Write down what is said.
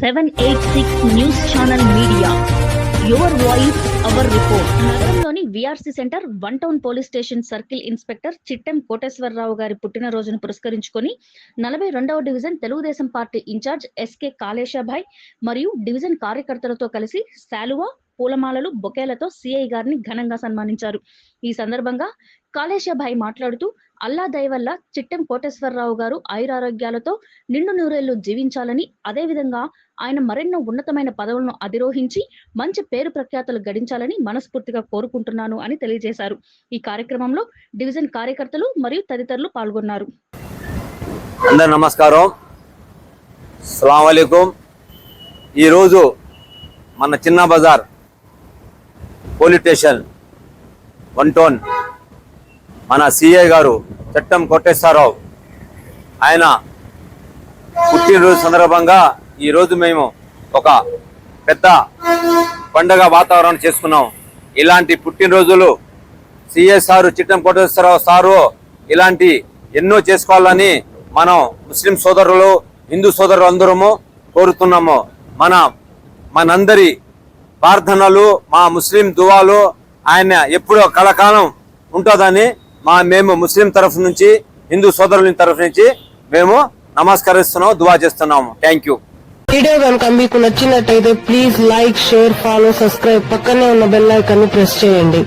Seven eight six news channel media. Your voice our report. నగరంలోని VRC centre one town police station circle inspector Chittem Koteswararao గారి పుట్టినరోజును పురస్కరించుకొని నలభై రెండవ division Telugu Desam party incharge SK Kaleshabhai మరియు division కార్యకర్తలతో కలిసి శాలువా పూలమాలలు బొకేలతో సిఐ గారిని ఘనంగా సన్మానించారు. ఈ సందర్భంగా కాళేశభాయ్ మాట్లాడుతూ అల్లా దయవల్ల చిట్టెం కోటేశ్వరరావు గారు ఆయురారోగ్యాలతో నిండు నూరేళ్ళు జీవించాలని అదేవిధంగా ఆయన మరెన్నో ఉన్నతమైన పదవులను అధిరోహించి మంచి పేరు ప్రఖ్యాతలు గడించాలని మనస్ఫూర్తిగా కోరుకుంటున్నాను అని తెలియజేశారు. ఈ కార్యక్రమంలో డివిజన్ కార్యకర్తలు మరియు తదితరులు పాల్గొన్నారు. అందరు నమస్కారం. అస్సలం ఈరోజు మన Chinna Bazar police station one town మన సిఐ గారు చట్టం కొట్టేశ్వరరావు ఆయన పుట్టినరోజు సందర్భంగా ఈరోజు మేము ఒక పెద్ద పండగ వాతావరణం చేసుకున్నాం. ఇలాంటి పుట్టినరోజులు CI sir Chittem Koteswararao sir ఇలాంటి ఎన్నో చేసుకోవాలని మనం ముస్లిం సోదరులు హిందూ సోదరులు అందరము కోరుతున్నాము. మన మనందరి ప్రార్థనలు మా ముస్లిం దువాలు ఆయన ఎప్పుడో కలకాలం ఉంటుందని మా మేము ముస్లిం తరఫు నుంచి హిందూ సోదరుల తరఫు నుంచి మేము నమస్కరిస్తున్నాం దువా చేస్తున్నాము. థ్యాంక్ యూ వీడియో కనుక మీకు నచ్చినట్టయితే please like share follow subscribe పక్కనే ఉన్న బెల్ ఐకాన్ ప్రెస్ చేయండి.